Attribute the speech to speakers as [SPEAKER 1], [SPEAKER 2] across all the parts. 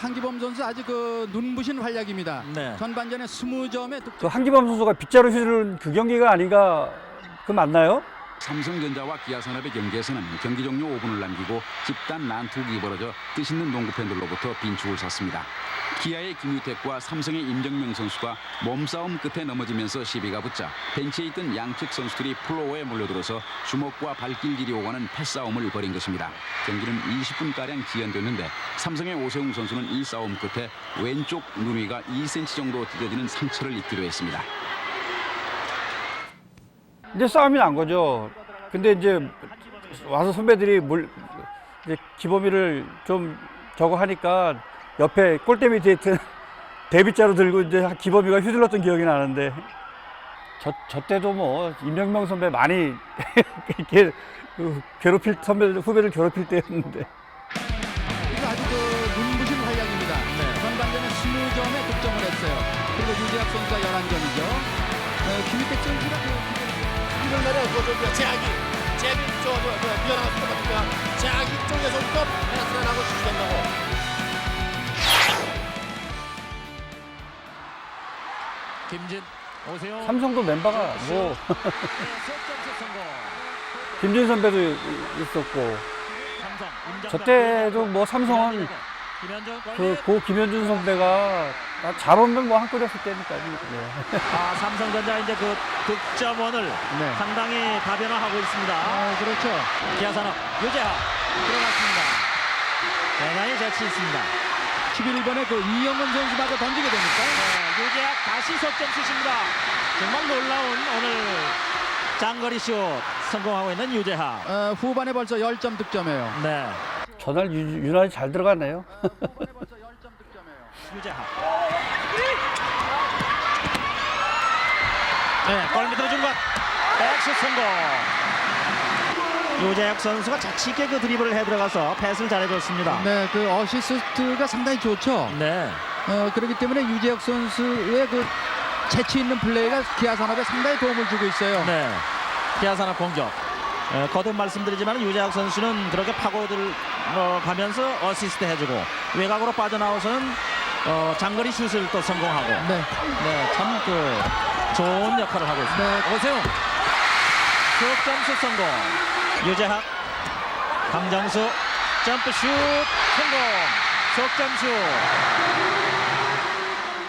[SPEAKER 1] 한기범 선수 아주 그 눈부신 활약입니다.
[SPEAKER 2] 네.
[SPEAKER 1] 전반전에 20점에 득점.
[SPEAKER 3] 그 한기범 선수가 빗자루 휘두른 그 경기가 아닌가 그 맞나요?
[SPEAKER 4] 삼성전자와 기아산업의 경기에서는 경기 종료 5분을 남기고 집단 난투극이 벌어져 뜻있는 농구 팬들로부터 빈축을 샀습니다. 기아의 김유택과 삼성의 임정명 선수가 몸싸움 끝에 넘어지면서 시비가 붙자 벤치에 있던 양측 선수들이 플로어에 몰려들어서 주먹과 발길질이 오가는 패싸움을 벌인 것입니다. 경기는 20분가량 지연됐는데 삼성의 오세웅 선수는 이 싸움 끝에 왼쪽 눈 위가 2cm 정도 찢어지는 상처를 입기도 했습니다.
[SPEAKER 3] 이제 싸움이 난 거죠. 근데 이제 와서 선배들이 물 이제 기범이를 좀 저거 하니까 옆에 골대 밑에 있던 데뷔자로 들고 이제 기범이가 휘둘렀던 기억이 나는데 저, 저 때도 뭐 임명명 선배 많이 이렇게 그 괴롭힐 선배들 후배를 괴롭힐 때였는데
[SPEAKER 1] 이거 아주 그 눈부신 활약입니다.
[SPEAKER 2] 네.
[SPEAKER 1] 전반전에 20점에 득점을 했어요. 그리고 유재학 선수가 11점이죠. 어, 김희택 선수가 그
[SPEAKER 5] 이런 날에 그저 제약이 제약이 저저 미안한 수가 같으니까 제약이 쪽에서부터 나고 시주된다고
[SPEAKER 2] 김진 오세요.
[SPEAKER 3] 삼성도 멤버가 뭐
[SPEAKER 2] 성공.
[SPEAKER 3] 김진 선배도 있었고. 저 때도 뭐 삼성은
[SPEAKER 2] 김현준
[SPEAKER 3] 그고 김현준 선배가 나잘 오면 뭐 한골이었을 때니까 네.
[SPEAKER 2] 아 삼성전자 이제 그 득점원을
[SPEAKER 1] 네.
[SPEAKER 2] 상당히 가변화하고 있습니다.
[SPEAKER 1] 아, 그렇죠.
[SPEAKER 2] 기아산업 유재하 들어갔습니다. 대단히 재치 있습니다.
[SPEAKER 1] 11번에 그 이영은 선수마저 던지게 됩니까?
[SPEAKER 2] 네, 유재학 다시 석점 슛입니다. 정말 놀라운 오늘 장거리 슛 성공하고 있는 유재하.
[SPEAKER 1] 어, 후반에 벌써 10점 득점이에요.
[SPEAKER 2] 네,
[SPEAKER 3] 전날 유- 유난히 잘 들어갔네요.
[SPEAKER 2] 유재하. 네, 골 밑으로 준 것. 백슛 성공. 유재학 선수가 자치 있게 그 드리블을 해 들어가서 패스를 잘해줬습니다.
[SPEAKER 1] 네, 그 어시스트가 상당히 좋죠.
[SPEAKER 2] 네.
[SPEAKER 1] 어, 그렇기 때문에 유재혁 선수의 그 재치 있는 플레이가 기아 산업에 상당히 도움을 주고 있어요.
[SPEAKER 2] 네. 기아 산업 공격. 에, 거듭 말씀드리지만 유재학 선수는 그렇게 파고들 어, 가면서 어시스트 해주고 외곽으로 빠져나와서는 어, 장거리 슛을 또 성공하고
[SPEAKER 1] 네.
[SPEAKER 2] 네, 참 그 좋은 역할을 하고 있습니다.
[SPEAKER 1] 네.
[SPEAKER 2] 오세훈 석점슛 성공. 유재학 강정수 점프슛 성공. 석점슛.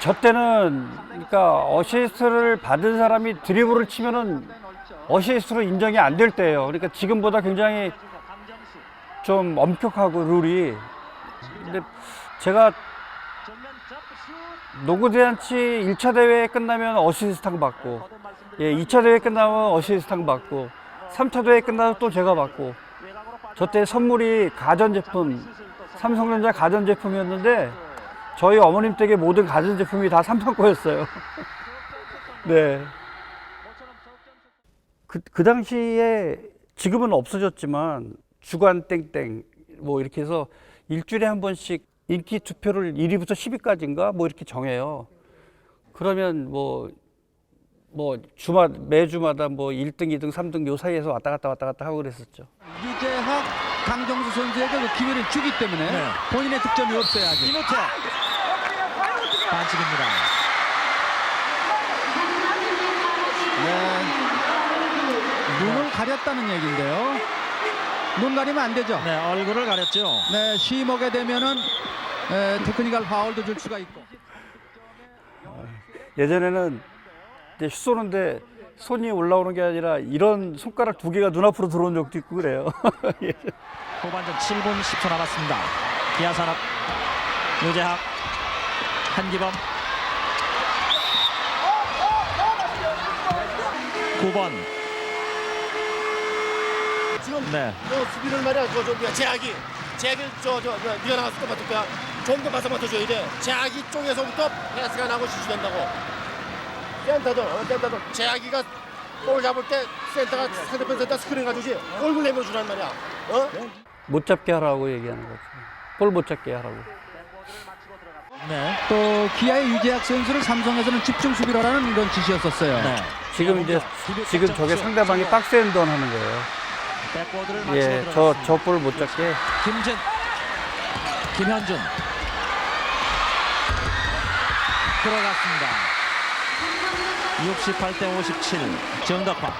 [SPEAKER 3] 저 때는 그러니까 어시스트를 받은 사람이 드리블을 치면은 어시스트로 인정이 안 될 때예요. 그러니까 지금보다 굉장히 좀 엄격하고 룰이. 근데 제가 농구 대잔치 1차 대회 끝나면 어시스트상 받고, 예, 2차 대회 끝나면 어시스트상 받고, 3차 대회 끝나서 또 제가 받고. 저때 선물이 가전제품, 삼성전자 가전제품이었는데 저희 어머님 댁의 모든 가전제품이 다 삼성 거였어요. 네. 그, 그 당시에 지금은 없어졌지만 주간 땡땡 뭐 이렇게 해서 일주일에 한 번씩 인기 투표를 1위부터 10위까지인가 뭐 이렇게 정해요. 그러면 뭐, 뭐 주마, 매주마다 뭐 1등, 2등, 3등 요 사이에서 왔다 갔다 왔다 갔다 하고 그랬었죠.
[SPEAKER 1] 유재학, 강정수 선수에게 그 기회를 주기 때문에
[SPEAKER 2] 네.
[SPEAKER 1] 본인의 득점이 없어요 아직.
[SPEAKER 2] 이노태 반칙입니다.
[SPEAKER 1] 네. 눈을 가렸다는 얘기인데요. 눈 가리면 안 되죠.
[SPEAKER 2] 네, 얼굴을 가렸죠.
[SPEAKER 1] 네, 쉬먹게 되면은 에, 테크니컬 파울도 줄 수가 있고.
[SPEAKER 3] 예전에는 이제 슛 쏘는데 손이 올라오는 게 아니라 이런 손가락 두 개가 눈앞으로 들어온 적도 있고 그래요. 예.
[SPEAKER 2] 후반전 7분 10초 남았습니다. 기아산업 유재학 한기범 9번
[SPEAKER 5] 지금
[SPEAKER 2] 네.
[SPEAKER 5] 저 수비를 말이야 저저 제약이 제약이 저저 미안한 수가 같으니까 좀더 맞아 맞춰줘야 돼 제약이 쪽에서부터 패스가 나고 시주된다고 센터도 어, 센터도 제약이가 볼 잡을 때 센터가 상대편 센터 스크린 가주지 얼굴 내밀어 주란 말이야 어?
[SPEAKER 3] 못 잡게 하라고 얘기하는 거죠. 볼 못 잡게 하라고.
[SPEAKER 2] 네.
[SPEAKER 1] 또 기아의 유재학 선수를 삼성에서는 집중 수비를 하라는 이런 지시였었어요.
[SPEAKER 2] 네.
[SPEAKER 3] 지금 이제 지금 저게 상대방이 박스 엔드원 하는 거예요.
[SPEAKER 2] 백보드를 맞추고
[SPEAKER 3] 예, 저
[SPEAKER 2] 들어갔습니다.
[SPEAKER 3] 저볼 못 잡게.
[SPEAKER 2] 김진 김현준 들어갔습니다. 68대 57 정덕화.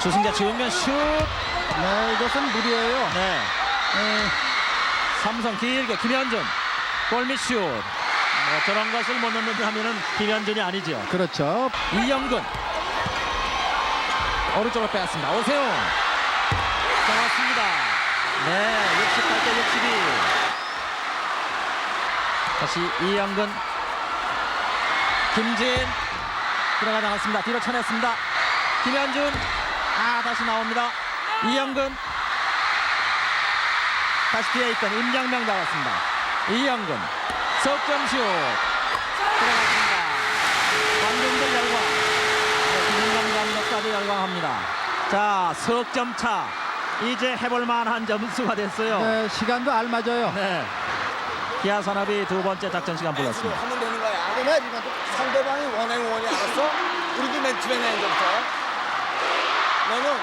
[SPEAKER 2] 주승자 정면 슛.
[SPEAKER 1] 네, 이것은 무리예요.
[SPEAKER 2] 네. 삼성 길게 김현준. 골밑 슛. 뭐 저런 것을 못 넣는다 하면은 김현준이 아니죠.
[SPEAKER 1] 그렇죠.
[SPEAKER 2] 이영근. 오른쪽으로 빼앗습니다. 오세훈. 잡았습니다. 네 68대 62 다시 이영근 김진 들어가 나갔습니다. 뒤로 쳐냈습니다. 김현준. 아 다시 나옵니다. 이영근. 다시 뒤에 있던 임영명 나왔습니다. 이영근. 석점슛. 들어갔습니다. 관중들 열광. 김인감 감독까지 열광합니다. 자 석점 차. 이제 해볼 만한 점수가 됐어요.
[SPEAKER 1] 네, 시간도 알맞아요.
[SPEAKER 2] 네. 기아 산업이 두 번째 작전 시간 불렀습니다.
[SPEAKER 6] 거야. 그러면 상대방이 원행 원이 알았어? 우리도 맨 처음에 내 이제부터. 너는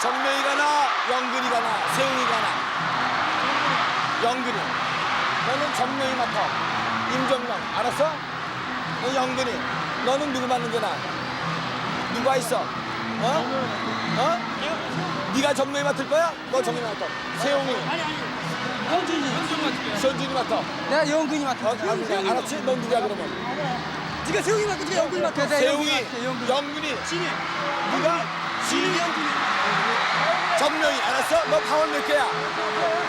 [SPEAKER 6] 정명이가 나, 영근이가 나, 세웅이가 나. 영근이. 너는 정명이 맡아. 임정명. 알았어? 너 영근이. 너는 누구 맡는 게 나? 누가 있어? 어? 어? 네가 정명이 맡을 거야? 너 정명이 맡아. 세웅이. 아니 아니. 현준이. 현준이 맡아.
[SPEAKER 7] 내가 영근이 맡아.
[SPEAKER 6] 어, 아, 알았지? 넌 누구야 그러면?
[SPEAKER 7] 네가 세웅이 맡고 네가 영근이 맡아.
[SPEAKER 6] 세웅이, 영근이, 진이, 누가? 진이, 영근이. 정명이 알았어? 너 파원 몇 개야?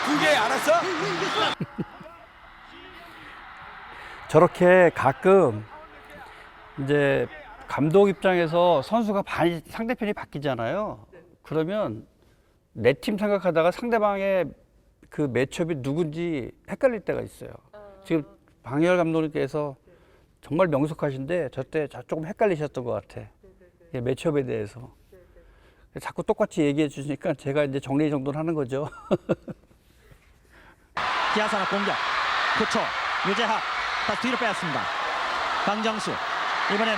[SPEAKER 6] 두 개, 알았어?
[SPEAKER 3] 저렇게 가끔 이제 감독 입장에서 선수가 반 상대편이 바뀌잖아요. 그러면 내 팀 생각하다가 상대방의 그 매첩이 누군지 헷갈릴 때가 있어요. 지금 방열 감독님께서 정말 명석하신데 저때 조금 헷갈리셨던 것 같아. 예, 매첩에 대해서. 자꾸 똑같이 얘기해 주시니까 제가 이제 정리 정돈을 하는 거죠.
[SPEAKER 2] 기아 산업 공격 9초 유재학 다시 뒤로 빼앗습니다. 강정수 이번엔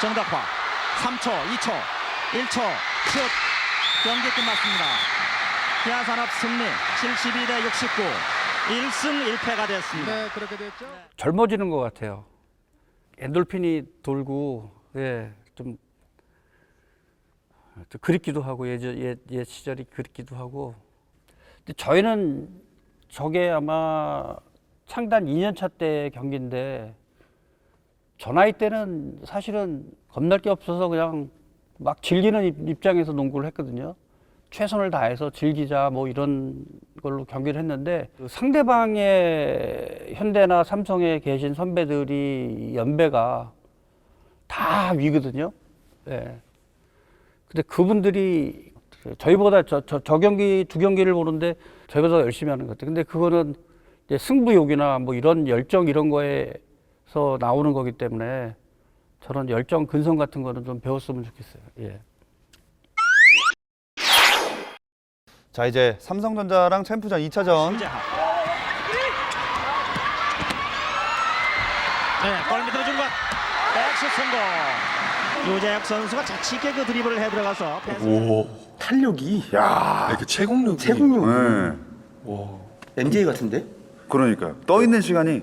[SPEAKER 2] 정덕화 3초 2초 1초 슛 경기 끝났습니다. 기아 산업 승리 72대 69 1승 1패가 됐습니다.
[SPEAKER 1] 네, 그렇게 됐죠.
[SPEAKER 3] 젊어지는 것 같아요. 엔돌핀이 돌고 예, 좀, 좀 그립기도 하고 예전 옛, 옛 시절이 그립기도 하고. 근데 저희는 저게 아마 창단 2년차 때 경기인데 저 나이 때는 사실은 겁날 게 없어서 그냥 막 즐기는 입- 입장에서 농구를 했거든요. 최선을 다해서 즐기자 뭐 이런 걸로 경기를 했는데 그 상대방의 현대나 삼성에 계신 선배들이 연배가 다 위거든요. 예. 근데 그분들이 저희보다 저, 저, 저 경기 두 경기를 보는데 저희보다 더 열심히 하는 것 같아요. 근데 그거는 승부욕이나 뭐 이런 열정 이런 거에서 나오는 거기 때문에 저런 열정 근성 같은 거는 좀 배웠으면 좋겠어요. 예.
[SPEAKER 8] 자 이제 삼성전자랑 챔프전 2차전
[SPEAKER 2] 유재학 네, 골 밑으로 준 것. 백슛 성공. 유재학 선수가 자치 있게 그 드리블을 해 들어가서 패스.
[SPEAKER 9] 오
[SPEAKER 10] 탄력이
[SPEAKER 9] 야
[SPEAKER 10] 이렇게 채공력이
[SPEAKER 9] 체국력
[SPEAKER 10] 와
[SPEAKER 9] 네.
[SPEAKER 10] MJ 같은데?
[SPEAKER 8] 그러니까 떠 있는 시간이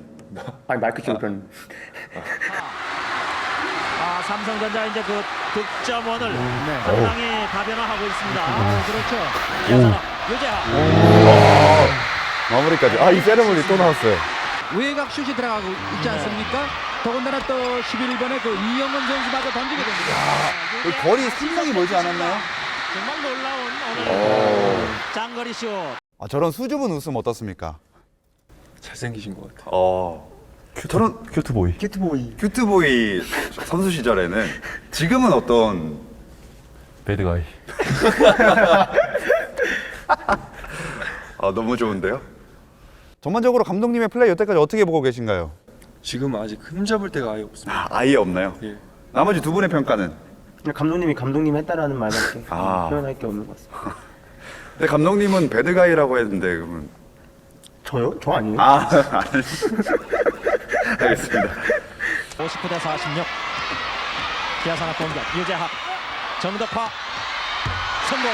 [SPEAKER 10] 아니 마이크 키고 그런
[SPEAKER 2] 아, 삼성전자 이제 그 득점원을
[SPEAKER 1] 네.
[SPEAKER 2] 상당히 가변화하고 있습니다.
[SPEAKER 1] 아, 그렇죠.
[SPEAKER 2] 기아산업 유재학.
[SPEAKER 8] 마무리까지 아 이 세레머니 또 나왔어요
[SPEAKER 1] 외곽 슛이 들어가고 있지 않습니까? 더군다나 또 11번에 그 이영은 선수마저 던지게 됩니다.
[SPEAKER 8] 그 거리 상당히 멀지 않았나요?
[SPEAKER 2] 정말 놀라운
[SPEAKER 8] 오.
[SPEAKER 2] 오늘 장거리 슛.
[SPEAKER 8] 아 저런 수줍은 웃음 어떻습니까?
[SPEAKER 10] 잘생기신 것 같아.
[SPEAKER 8] 어 저런 큐트 보이
[SPEAKER 10] 큐트보이.
[SPEAKER 8] 큐트보이 선수 시절에는 지금은 어떤
[SPEAKER 9] 배드 가이
[SPEAKER 8] 아 너무 좋은데요? 전반적으로 감독님의 플레이 여태까지 어떻게 보고 계신가요?
[SPEAKER 10] 지금 아직 흠잡을 데가 아예 없습니다.
[SPEAKER 8] 아, 아예 없나요?
[SPEAKER 10] 예.
[SPEAKER 8] 나머지 두 분의 평가는?
[SPEAKER 7] 그냥 감독님이 감독님 했다라는 말밖에
[SPEAKER 8] 아.
[SPEAKER 7] 표현할 게 없는 것 같습니다.
[SPEAKER 8] 근데 감독님은 배드 가이라고 했는데 그러면
[SPEAKER 7] 저요? 저 아니에요?
[SPEAKER 8] 아 알겠습니다
[SPEAKER 2] 59 대 46. 기아 산업 공격 유재학. 정덕화. 성공.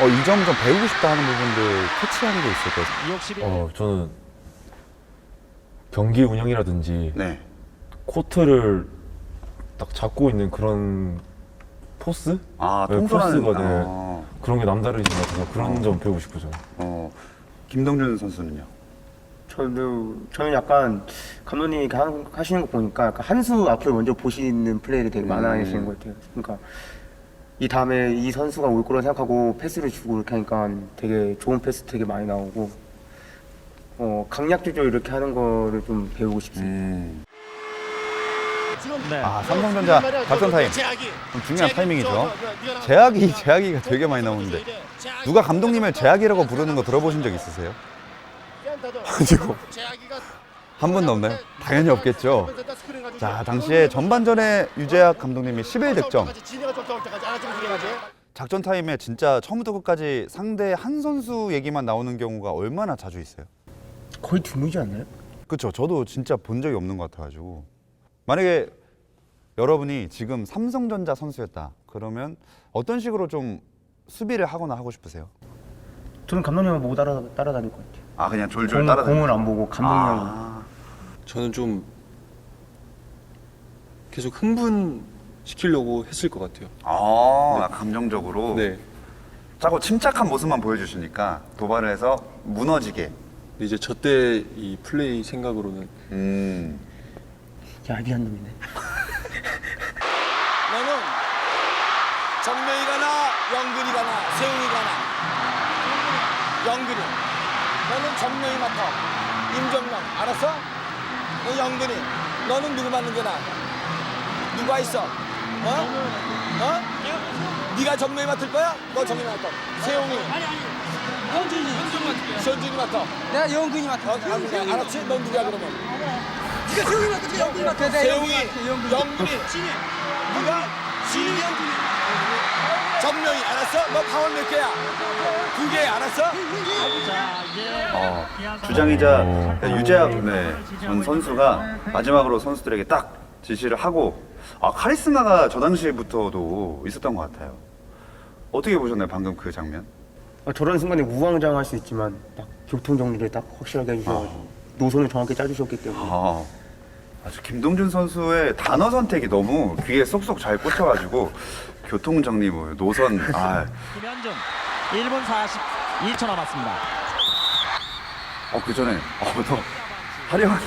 [SPEAKER 8] 어, 이 점 좀 배우고 싶다 하는 부분들 캐치하는 게 있을 거예요.
[SPEAKER 2] 62.
[SPEAKER 9] 어 저는 경기 운영이라든지
[SPEAKER 8] 네.
[SPEAKER 9] 코트를 딱 잡고 있는 그런 포스?
[SPEAKER 8] 아,
[SPEAKER 9] 네,
[SPEAKER 8] 통솔하는
[SPEAKER 9] 포스가 네.
[SPEAKER 8] 어,
[SPEAKER 9] 그런 게 남다르신 것 같아서 그런
[SPEAKER 8] 어.
[SPEAKER 9] 점 배우고 싶어요.
[SPEAKER 8] 어. 김동준 선수는요?
[SPEAKER 7] 저도 저는 약간 감독님이 하- 하시는 거 보니까 약간 한수 앞을 먼저 보시는 플레이를 되게 많이
[SPEAKER 8] 음.
[SPEAKER 7] 하시는 것 같아요. 그러니까 이 다음에 이 선수가 올 거라 생각하고 패스를 주고 이렇게 하니까 되게 좋은 패스 되게 많이 나오고 어 강약 조절 이렇게 하는 거를 좀 배우고 싶습니다.
[SPEAKER 8] 음.
[SPEAKER 2] 네.
[SPEAKER 8] 아, 삼성전자
[SPEAKER 5] 말이야,
[SPEAKER 8] 작전
[SPEAKER 5] 저,
[SPEAKER 8] 타임.
[SPEAKER 5] 제약이
[SPEAKER 8] 좀 중요한 타이밍이죠.
[SPEAKER 5] 저, 니가
[SPEAKER 8] 제약이 제약이가 되게 많이 나오는데.
[SPEAKER 5] 제약이
[SPEAKER 8] 누가 감독님을 제약이라고 부르는 거 들어보신 적 있으세요? 아니고.
[SPEAKER 5] 제약이가
[SPEAKER 8] 한 번도 없나요? 당연히 없겠죠. 자, 당시에 전반전에 유재학 감독님이 11 득점.
[SPEAKER 5] 진해가 좀 나올 때까지 알아주면 그래야지.
[SPEAKER 8] 작전 타임에 진짜 처음부터 끝까지 상대 한 선수 얘기만 나오는 경우가 얼마나 자주 있어요?
[SPEAKER 7] 거의 드물지 않나요?
[SPEAKER 8] 그렇죠. 저도 진짜 본 적이 없는 것 같아가지고 만약에 여러분이 지금 삼성전자 선수였다. 그러면 어떤 식으로 좀 수비를 하거나 하고 싶으세요?
[SPEAKER 7] 저는 감독님을 못 따라 따라다닐 것 같아요.
[SPEAKER 8] 아 그냥 졸졸
[SPEAKER 7] 공,
[SPEAKER 8] 따라다니는
[SPEAKER 7] 공을 안 보고 감독님
[SPEAKER 8] 아,
[SPEAKER 10] 저는 좀 계속 흥분 시키려고 했을 것 같아요.
[SPEAKER 8] 아 감정적으로
[SPEAKER 10] 네.
[SPEAKER 8] 자꾸 침착한 모습만 보여주시니까 도발을 해서 무너지게.
[SPEAKER 10] 근데 이제 저 때 이 플레이 생각으로는
[SPEAKER 8] 음.
[SPEAKER 7] 야비한 놈이네.
[SPEAKER 6] 너는 정명이가 나 영근이가 나 세웅이가 나 영근이 너는 정명이 맡아 임정명 알았어? 너 영근이 너는 누구 맡는 게 나? 누가 있어? 어? 어? 네가 정명이 맡을 거야? 너 정명이 맡아 세웅이 아니 아니 현준이 현준이 맡아
[SPEAKER 11] 내가 영근이 맡아.
[SPEAKER 6] 어, 아, 그래. 알았지? 넌 누구야 그러면?
[SPEAKER 11] 네가 세웅이 맡아. 네가 영근이 맡아.
[SPEAKER 6] 세웅이
[SPEAKER 11] 영근이.
[SPEAKER 6] 영근이 누가? 정명이 알았어? 너 파원 몇 개야? 두 개 알았어?
[SPEAKER 8] 어, 주장이자 유재학 네, 전 선수가 마지막으로 선수들에게 딱 지시를 하고 아, 카리스마가 저 당시부터도 있었던 것 같아요. 어떻게 보셨나요 방금 그 장면?
[SPEAKER 7] 어, 저런 순간에 우왕좌왕할 수 있지만 딱 교통 정리를 딱 확실하게 해주셔가지고 노선을 정확히 짜주셨기 때문에
[SPEAKER 8] 아, 아주 김동준 선수의 단어 선택이 너무 귀에 쏙쏙 잘 꽂혀가지고 교통 정리 뭐 노선 아,
[SPEAKER 2] 김현준 1분 42초 남았습니다.
[SPEAKER 8] 어, 그 전에 어, 더 화려하게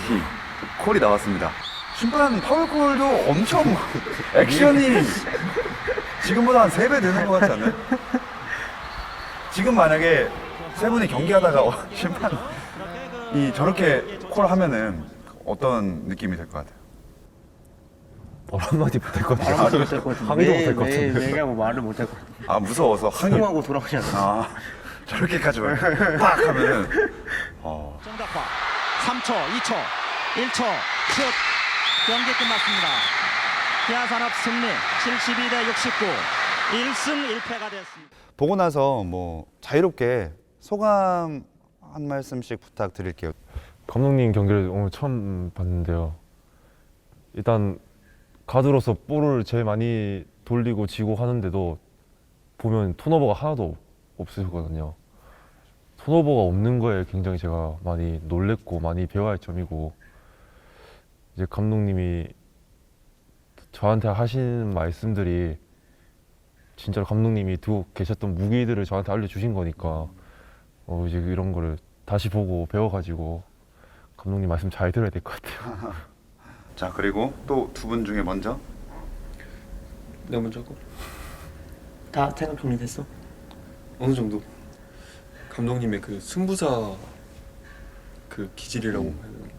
[SPEAKER 8] 콜이 나왔습니다. 심판 파울콜도 엄청 액션이 지금보다 한세배 되는 것 같지 않나요? 지금 만약에 세 분이 경기하다가 어, 심판이 저렇게 콜 하면은 어떤 느낌이 될 것 같아요?
[SPEAKER 9] 말 한마디 못할 것
[SPEAKER 7] 말을
[SPEAKER 9] 같아요.
[SPEAKER 7] 못할 것 같은데
[SPEAKER 9] 항의도
[SPEAKER 7] 매-
[SPEAKER 9] 못할 것
[SPEAKER 7] 매-
[SPEAKER 9] 같은데.
[SPEAKER 7] 매일 하고 말을 못할 것 같은데
[SPEAKER 8] 아 무서워서 항의
[SPEAKER 7] 흥하고 돌아오지 않아요
[SPEAKER 8] 아 저렇게까지 팍 하면은 어,
[SPEAKER 2] 정답화 3초, 2초, 1초, 슛 경기 끝났습니다. 기아산업 승리 72 대 69 1승 1패가 됐습니다.
[SPEAKER 8] 보고 나서 뭐 자유롭게 소감 한 말씀씩 부탁드릴게요.
[SPEAKER 9] 감독님 경기를 오늘 처음 봤는데요. 일단 가드로서 볼을 제일 많이 돌리고 지고 하는데도 보면 턴오버가 하나도 없으셨거든요. 턴오버가 없는 거에 굉장히 제가 많이 놀랬고 많이 배워야 할 점이고 이제 감독님이 저한테 하시는 말씀들이 진짜로 감독님이 두고 계셨던 무기들을 저한테 알려주신 거니까 어 이제 이런 거를 다시 보고 배워가지고 감독님 말씀 잘 들어야 될 것 같아요.
[SPEAKER 8] 자 그리고 또 두 분 중에 먼저
[SPEAKER 10] 내가 먼저 하고
[SPEAKER 7] 다 생각 정리됐어?
[SPEAKER 10] 어느 정도 감독님의 그 승부사 그 기질이라고 해야 되나?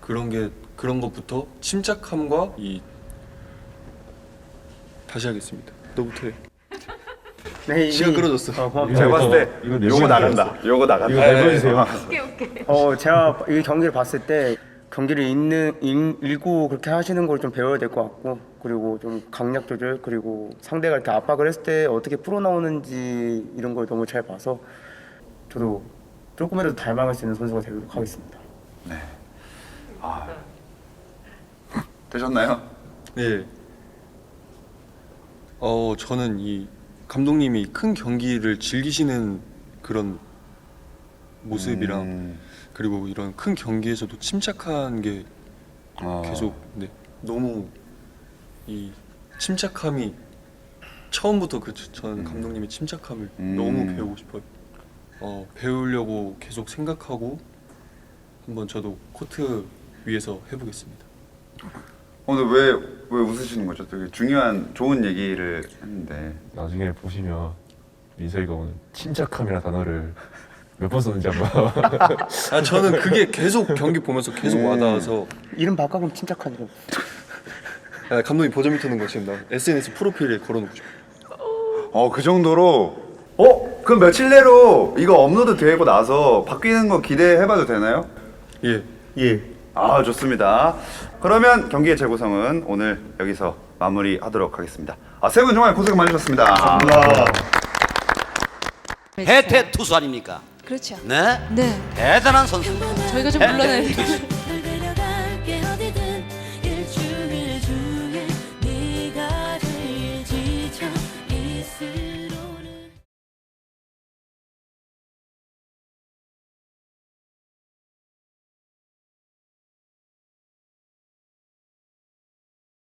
[SPEAKER 10] 그런 게 그런 것부터 침착함과 이 다시 하겠습니다. 너부터 해.
[SPEAKER 7] 네,
[SPEAKER 10] 시간 끌어줬어.
[SPEAKER 7] 어, 고맙다.
[SPEAKER 8] 제가 봤을 때
[SPEAKER 9] 이거 내
[SPEAKER 8] 요거. 나간다. 요거 나간다.
[SPEAKER 9] 이거 내보여주세요.
[SPEAKER 7] 어, 제가 이 경기를 봤을 때 경기를 읽는, 읽, 읽고 그렇게 하시는 걸 좀 배워야 될 것 같고 그리고 좀 강약 조절 그리고 상대가 이렇게 압박을 했을 때 어떻게 풀어 나오는지 이런 걸 너무 잘 봐서 저도 조금이라도 닮아갈 수 있는 선수가 되도록 하겠습니다.
[SPEAKER 8] 되셨나요?
[SPEAKER 10] 네. 어 저는 이 감독님이 큰 경기를 즐기시는 그런 모습이랑
[SPEAKER 8] 음.
[SPEAKER 10] 그리고 이런 큰 경기에서도 침착한 게
[SPEAKER 8] 아.
[SPEAKER 10] 계속 네, 너무 이 침착함이 처음부터 그전 감독님의 침착함을
[SPEAKER 8] 음.
[SPEAKER 10] 너무 배우고 싶어요. 어, 배우려고 계속 생각하고 한번 저도 코트 위에서 해보겠습니다.
[SPEAKER 8] 오늘 왜, 왜 웃으시는 거죠? 되게 중요한 좋은 얘기를 했는데
[SPEAKER 9] 나중에 보시면 민석이가 오늘 침착함이라 단어를 몇 번 썼는지 한번
[SPEAKER 10] 아 저는 그게 계속 경기 보면서 계속
[SPEAKER 8] 음.
[SPEAKER 10] 와닿아서
[SPEAKER 7] 이름 바꿔면 침착하죠.
[SPEAKER 10] 아, 감독님 버전 밑하는 거 지금 나 SNS 프로필에 걸어놓고 싶어.
[SPEAKER 8] 어 그 정도로 어? 그럼 며칠 내로 이거 업로드 되고 나서 바뀌는 거 기대해봐도 되나요?
[SPEAKER 10] 예.
[SPEAKER 7] 예.
[SPEAKER 8] 아 좋습니다. 그러면 경기의 재구성은 오늘 여기서 마무리하도록 하겠습니다. 아 세 분 정말 고생 많으셨습니다.
[SPEAKER 6] 해태 투수 아닙니까?
[SPEAKER 12] 그렇죠.
[SPEAKER 6] 네.
[SPEAKER 12] 네.
[SPEAKER 6] 대단한 선수.
[SPEAKER 12] 저희가 좀 물러나야 돼요.